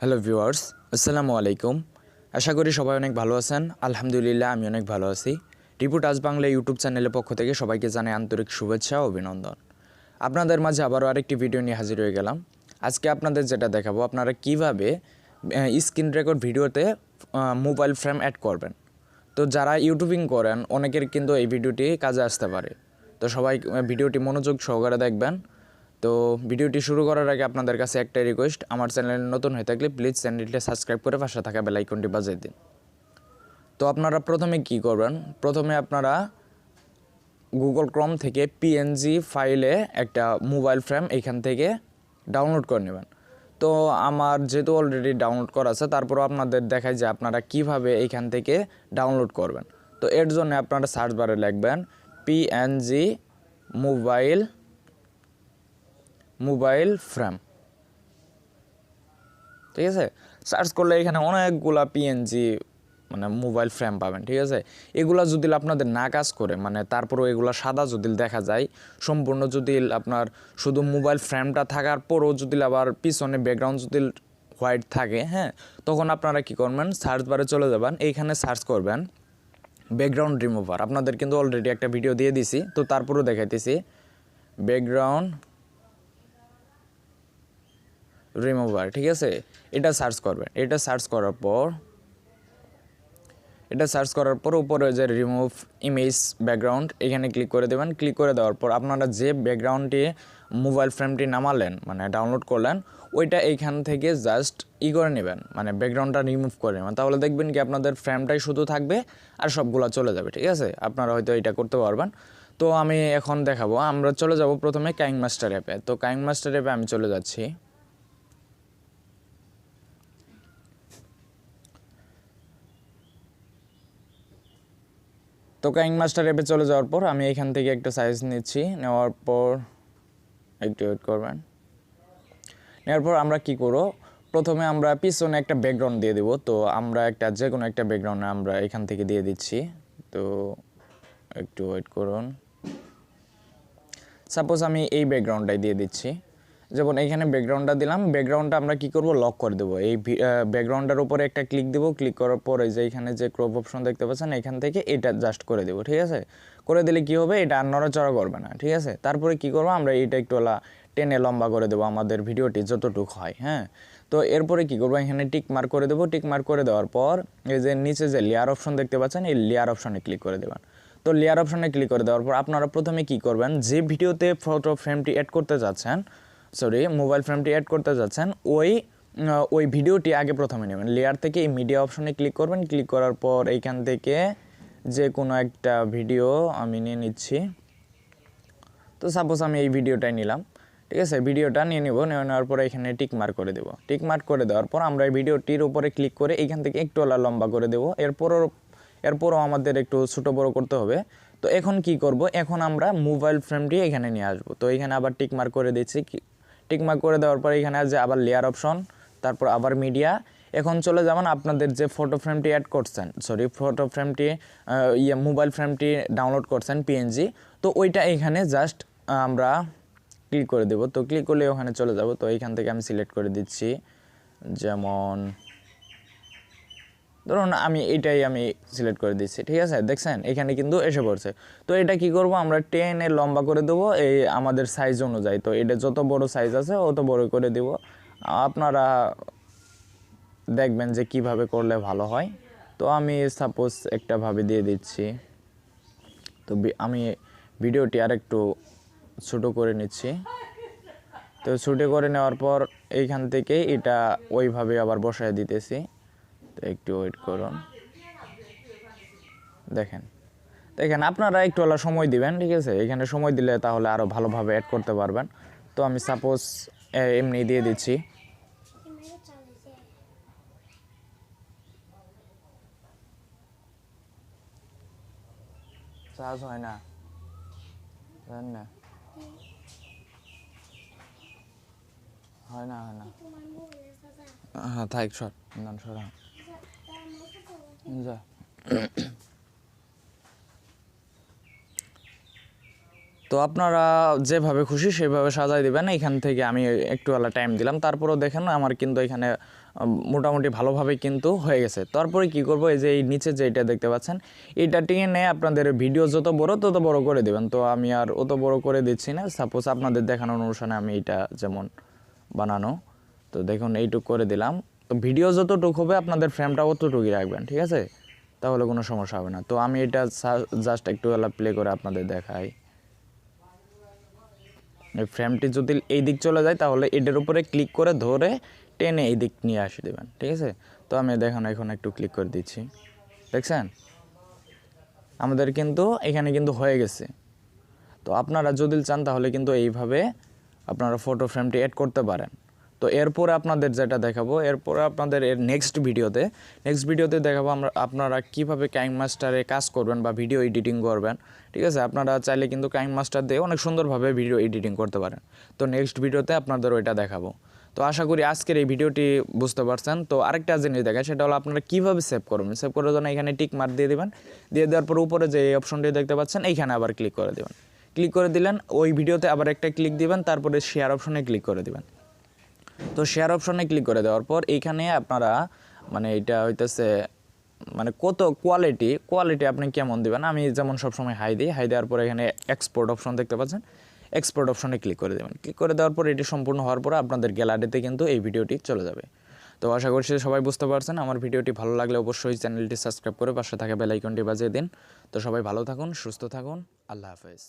Hello viewers, আসসালামু আলাইকুম। আশা করি সবাই অনেক ভালো আছেন। আলহামদুলিল্লাহ, আমি অনেক ভালো আছি। রিপোর্ট আজ বাংলা ইউটিউব চ্যানেলের পক্ষ থেকে সবাইকে জানাই আন্তরিক শুভেচ্ছা ও অভিনন্দন। আপনাদের মাঝে আবারও আরেকটি ভিডিও নিয়ে হাজির হয়ে গেলাম। আজকে আপনাদের যেটা দেখাবো, আপনারা কীভাবে স্ক্রিন রেকর্ড ভিডিওতে মোবাইল ফ্রেম অ্যাড করবেন। তো যারা ইউটিউবিং করেন, অনেকের কিন্তু এই ভিডিওটি কাজে আসতে পারে। তো সবাই ভিডিওটি মনোযোগ সহকারে দেখবেন। তো ভিডিওটি শুরু করার আগে আপনাদের কাছে একটাই রিকোয়েস্ট আমার চ্যানেল নতুন হয়ে থাকলে প্লিজ চ্যানেলটি সাবস্ক্রাইব করে পাশে থাকা বেল আইকনটি বাজিয়ে দিন। তো আপনারা প্রথমে কি করবেন? প্রথমে আপনারা গুগল ক্রম থেকে পিএনজি ফাইলে একটা মোবাইল ফ্রেম এখান থেকে ডাউনলোড করে নেবেন। তো আমার যেহেতু অলরেডি ডাউনলোড করা আছে, তারপরও আপনাদের দেখায় যে আপনারা কীভাবে এইখান থেকে ডাউনলোড করবেন। তো এর জন্য আপনারা সার্চ বারে লিখবেন পিএনজি মোবাইল মোবাইল ফ্রেম। ঠিক আছে? সার্চ করলে এখানে অনেকগুলা পিএনজি মানে মোবাইল ফ্রেম পাবেন, ঠিক আছে? এগুলা যদি আপনাদের না কাজ করে মানে তারপরেও এগুলা সাদা যদি দেখা যায়, সম্পূর্ণ যদি আপনার শুধু মোবাইল ফ্রেমটা থাকার পরও যদি আবার পিছনে ব্যাকগ্রাউন্ড যদি হোয়াইট থাকে হ্যাঁ তখন আপনারা কি করবেন? সার্চ বারে চলে যাবেন, এইখানে সার্চ করবেন ব্যাকগ্রাউন্ড রিমুভার আপনাদের কিন্তু অলরেডি একটা ভিডিও দিয়ে দিছি, তো তারপরেও দেখাইতেছি। ব্যাকগ্রাউন্ড রিমুভার ঠিক আছে? এটা সার্চ করবেন। এটা সার্চ করার পর, এটা সার্চ করার পর উপরে যে রিমুভ ইমেজ ব্যাকগ্রাউন্ড এখানে ক্লিক করে দেবেন। ক্লিক করে দেওয়ার পর আপনারা যে ব্যাকগ্রাউন্ডটি মোবাইল ফ্রেমটি নামালেন মানে ডাউনলোড করলেন, ওইটা এইখান থেকে জাস্ট ই করে নেবেন মানে ব্যাকগ্রাউন্ডটা রিমুভ করে নেবেন। তাহলে দেখবেন কি আপনাদের ফ্রেমটাই শুধু থাকবে আর সবগুলো চলে যাবে, ঠিক আছে? আপনারা হয়তো এটা করতে পারবেন। তো আমি এখন দেখাবো। আমরা চলে যাব প্রথমে কাইং মাস্টার অ্যাপে তো কাইং মাস্টার অ্যাপে আমি চলে যাচ্ছি। তো কাইং মাস্টার অ্যাপে চলে যাওয়ার পর আমি এখান থেকে একটা সাইজ নিচ্ছি। নেওয়ার পর একটু ওয়েট করবেন। নেওয়ার পর আমরা কি করব? প্রথমে আমরা পিছনে একটা ব্যাকগ্রাউন্ড দিয়ে দেব। তো আমরা একটা যে কোনো একটা ব্যাকগ্রাউন্ড আমরা এখান থেকে দিয়ে দিচ্ছি। তো একটু ওয়েট করুন। সাপোজ আমি এই ব্যাকগ্রাউন্ডটাই দিয়ে দিচ্ছি। যেমন এইখানে ব্যাকগ্রাউন্ডটা দিলাম ব্যাকগ্রাউন্ডটা আমরা কি করব? লক করে দেবো। এই ব্যাকগ্রাউন্ডটার উপরে একটা ক্লিক দেবো ক্লিক করার পর যে এখানে যে ক্রপ অপশন দেখতে পাচ্ছেন, এখান থেকে এটা জাস্ট করে দেবো, ঠিক আছে? করে দিলে কি হবে? এটা আর নড়াচড়া করবে না, ঠিক আছে? তারপরে কি করব? আমরা এটা একটু টেনে লম্বা করে দেবো আমাদের ভিডিওটি যতটুকু হয় হ্যাঁ? তো এরপরে কি করব? এখানে টিক মার্ক করে দেবো। টিক মার্ক করে দেওয়ার পর এই যে নিচে যে লেয়ার অপশন দেখতে পাচ্ছেন, এই লেয়ার অপশনে ক্লিক করে দেবেন। তো লেয়ার অপশনে ক্লিক করে দেওয়ার পর আপনারা প্রথমে কি করবেন? যে ভিডিওতে ফটো ফ্রেমটি অ্যাড করতে যাচ্ছেন সরি মোবাইল ফ্রেমটি অ্যাড করতে যাচ্ছেন, ওই ওই ভিডিওটি আগে প্রথমে নেবেন। লেয়ার থেকে এই মিডিয়া অপশনে ক্লিক করবেন। ক্লিক করার পর এইখান থেকে যে কোনো একটা ভিডিও আমি নিয়ে নিচ্ছি। তো সাপোজ আমি এই ভিডিওটাই নিলাম, ঠিক আছে? ভিডিওটা নিয়ে নিব, নিয়ে নেওয়ার পরে এখানে টিক মার্ক করে দেবো। টিক মার্ক করে দেওয়ার পর আমরা এই ভিডিওটির উপরে ক্লিক করে এইখান থেকে একটু ওলা লম্বা করে দেবো। এরপরও এরপরও আমাদের একটু ছোটো বড়ো করতে হবে। তো এখন কি করব? এখন আমরা মোবাইল ফ্রেমটি এখানে নিয়ে আসব। তো এখানে আবার টিক মার্ক করে দিচ্ছি টিক মার্ক করে দেওয়ার পর এখানে আছে আবার লেয়ার অপশন তারপর আবার মিডিয়া এখন চলে যাবেন আপনাদের যে ফটো ফ্রেমটি অ্যাড করছেন সরি ফটো ফ্রেমটি ইয়ে মোবাইল ফ্রেমটি ডাউনলোড করছেন পিএনজি তো ওইটা এখানে জাস্ট আমরা ক্লিক করে দেব। তো ক্লিক করলে ওখানে চলে যাব। তো এইখান থেকে আমি সিলেক্ট করে দিচ্ছি, যেমন ধরুন আমি এটাই আমি সিলেক্ট করে দিচ্ছি, ঠিক আছে? দেখছেন? এখানে কিন্তু এসে পড়ছে। তো এটা কি করব? আমরা টেনে লম্বা করে দেবো এই আমাদের সাইজ অনুযায়ী। তো এটা যত বড় সাইজ আছে, অত বড় করে দেব। আপনারা দেখবেন যে কীভাবে করলে ভালো হয়। তো আমি সাপোজ একটা ভাবে দিয়ে দিচ্ছি। তো আমি ভিডিওটি আর একটু ছোটো করে নিচ্ছি। তো ছুটে করে নেওয়ার পর এইখান থেকে এটা ওইভাবে আবার বসায় দিতেছি। একটু ওয়েট করুন। দেখেন। দেখেন, আপনারা একটু হলো সময় দিবেন, ঠিক আছে? এখানে সময় দিলে তাহলে আরও ভালোভাবে অ্যাড করতে পারবেন। তো আমি সাপোজ এমনি দিয়ে দিচ্ছি। চার্জ হয় না। না। হয় না হয় না। হ্যাঁ থাক সর না সর হ্যাঁ। যা। তো আপনারা যেভাবে খুশি সেভাবে সাজাই দিবেন। এখান থেকে আমি একটু বেলা টাইম দিলাম। তারপরেও দেখেন, আমার কিন্তু এখানে মোটামুটি ভালোভাবে কিন্তু হয়ে গেছে। তারপরে কি করব, এই যে এই নিচে যে এটা দেখতে পাচ্ছেন, এটা টেনে আপনাদের ভিডিও যত বড় তত বড় করে দেবেন। তো আমি আর অত বড় করে দিচ্ছি না। সাপোজ আপনাদের দেখানোর অনুষ্ঠানে আমি এটা যেমন বানানো। তো দেখুন, এইটুক করে দিলাম। তো ভিডিও যতটুক হবে, আপনাদের ফ্রেমটা অতটুকুই রাখবেন, ঠিক আছে? তাহলে কোনো সমস্যা হবে না। তো আমি এটা জাস্ট একটু বেলা প্লে করে আপনাদের দেখাই। এই ফ্রেমটি যদি এই দিক চলে যায়, তাহলে এটার উপরে ক্লিক করে ধরে টেনে এই দিক নিয়ে আসে দেবেন, ঠিক আছে? তো আমি দেখুন, এখন একটু ক্লিক করে দিচ্ছি। দেখছেন? আমাদের কিন্তু এখানে কিন্তু হয়ে গেছে। তো আপনারা যদি চান, তাহলে কিন্তু এইভাবে আপনারা ফটো ফ্রেমটি অ্যাড করতে পারেন। তো এরপরে আপনাদের যেটা দেখাবো, এরপরে আপনাদের এর নেক্সট ভিডিওতে নেক্সট ভিডিওতে দেখাবো আমরা আপনারা কীভাবে কাইং মাস্টারে কাজ করবেন বা ভিডিও এডিটিং করবেন, ঠিক আছে? আপনারা চাইলে কিন্তু কাইং মাস্টার দিয়ে অনেক সুন্দরভাবে ভিডিও এডিটিং করতে পারেন। তো নেক্সট ভিডিওতে আপনাদের ওইটা দেখাবো। তো আশা করি আজকের এই ভিডিওটি বুঝতে পারছেন। তো আরেকটা জিনিস দেখা সেটা হলো আপনারা কীভাবে সেভ করবেন? সেভ করার জন্য এখানে টিক মার্ক দিয়ে দেবেন। দিয়ে দেওয়ার পর উপরে যে এই অপশনটি দেখতে পাচ্ছেন, এইখানে আবার ক্লিক করে দেবেন। ক্লিক করে দিলেন, ওই ভিডিওতে আবার একটা ক্লিক দিবেন, তারপরে শেয়ার অপশনে ক্লিক করে দিবেন। তো শেয়ার অপশনে ক্লিক করে দেওয়ার পর এইখানে আপনারা মানে এটা হইতেছে মানে কত কোয়ালিটি কোয়ালিটি আপনি কেমন দিবেন? আমি যেমন সবসময় হাই দিই হাই দেওয়ার পর এখানে এক্সপোর্ট অপশন দেখতে পাচ্ছেন। এক্সপোর্ট অপশনে ক্লিক করে দেবেন। ক্লিক করে দেওয়ার পর এটি সম্পূর্ণ হওয়ার পর আপনাদের গ্যালারিতে কিন্তু এই ভিডিওটি চলে যাবে। তো আশা করছি সবাই বুঝতে পারছেন, আমার ভিডিওটি ভালো লাগলে অবশ্যই চ্যানেলটি সাবস্ক্রাইব করে পাশে থাকা বেল আইকনটি বাজিয়ে দিন। তো সবাই ভালো থাকুন, সুস্থ থাকুন, আল্লাহ হাফেজ।